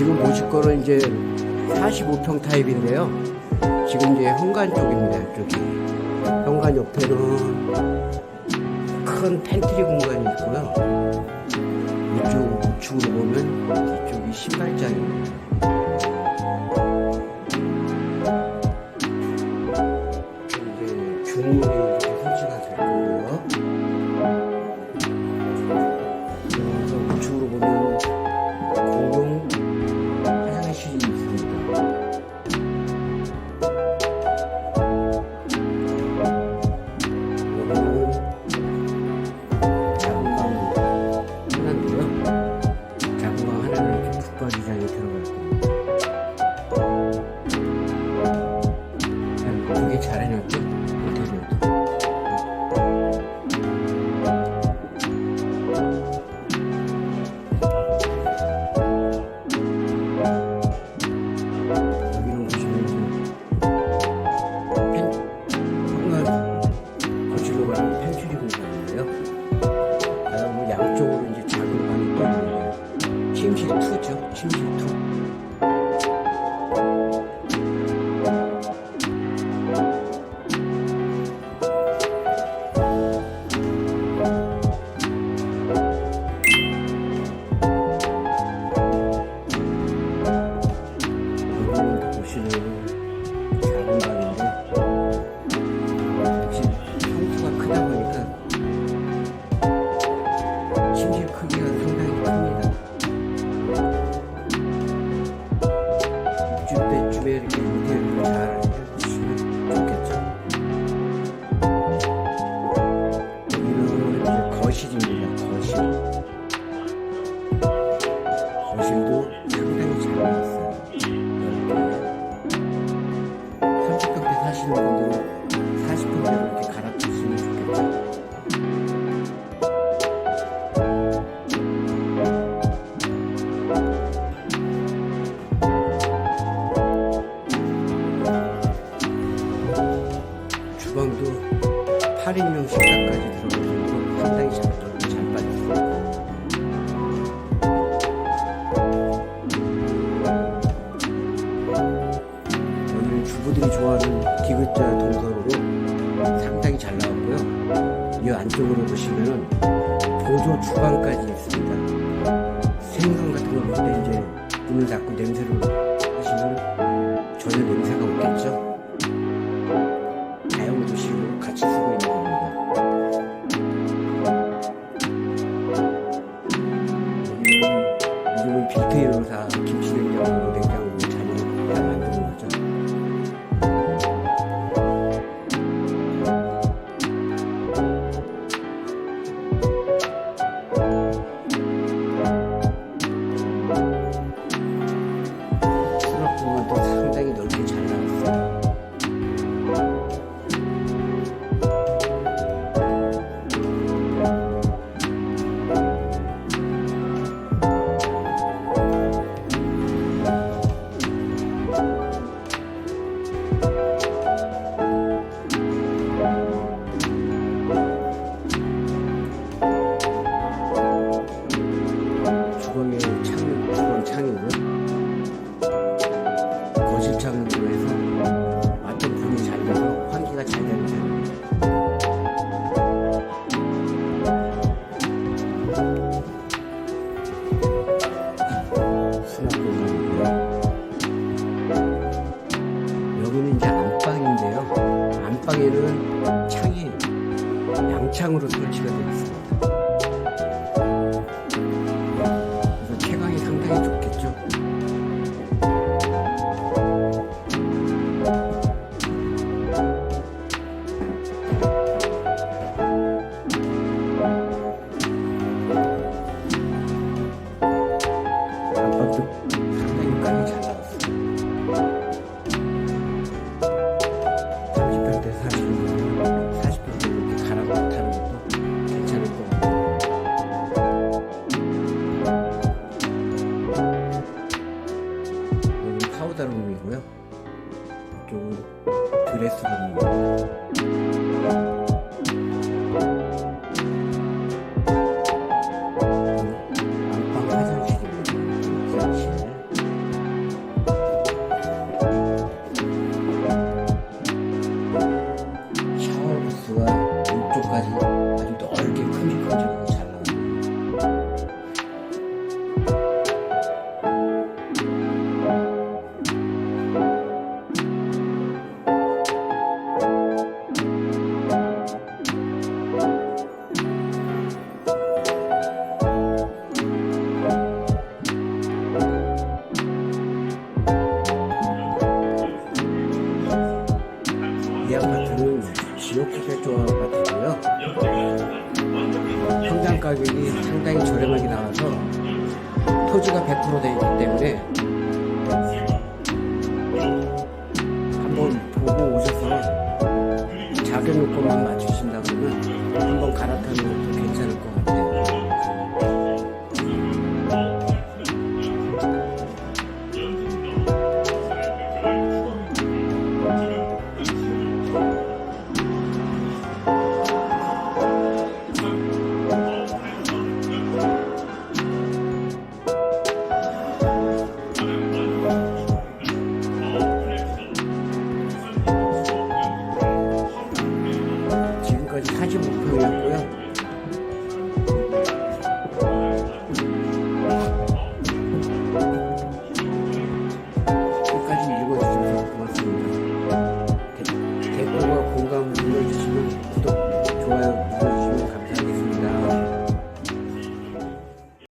지금 보실 거는 이제 45평 타입인데요. 지금 이제 현관 쪽입니다. 이쪽이. 현관 옆에는 큰 팬트리 공간이 있고요. 이쪽 우측으로 보면 이쪽이 신발장입니다. 참 되게 잘 해놨죠? 인테리어도. 여기는 보시면 거실로 가는 펜츄리 공간인데요. 그리고 양쪽으로 이제 작은 방이 또 있는데요. 침실 2죠. 침실 2. 30평대 사시는 분들은 주방까지 있습니다. 생선 같은 거볼때 이제 문을 닫고 냄새를 하시면 전혀 냄새가 없겠죠. 다용 도 식으로 같이 쓰고 있는 겁니다. 요즘은 빅테이로 다김 창으로 해서 완전 분이 잘 돼서 환기가 잘 되는 편입니다. 수납 공간이고요. 여기는 이제 안방인데요. 안방에는 창이 양창으로 설치가 되어 있습니다. 40평대, 40평대 이렇게 갈아고 타는 괜찮을 것 같아요. 여기 파우더룸이고요. 이쪽은 드레스룸입니다. 가격이 상당히 저렴하게 나와서 토지가 100% 되어 있기 때문에 한번 보고 오셔서 작은 요건만 맞추신다 그러면 한번 갈아타는 것도 괜찮을 것 같아요.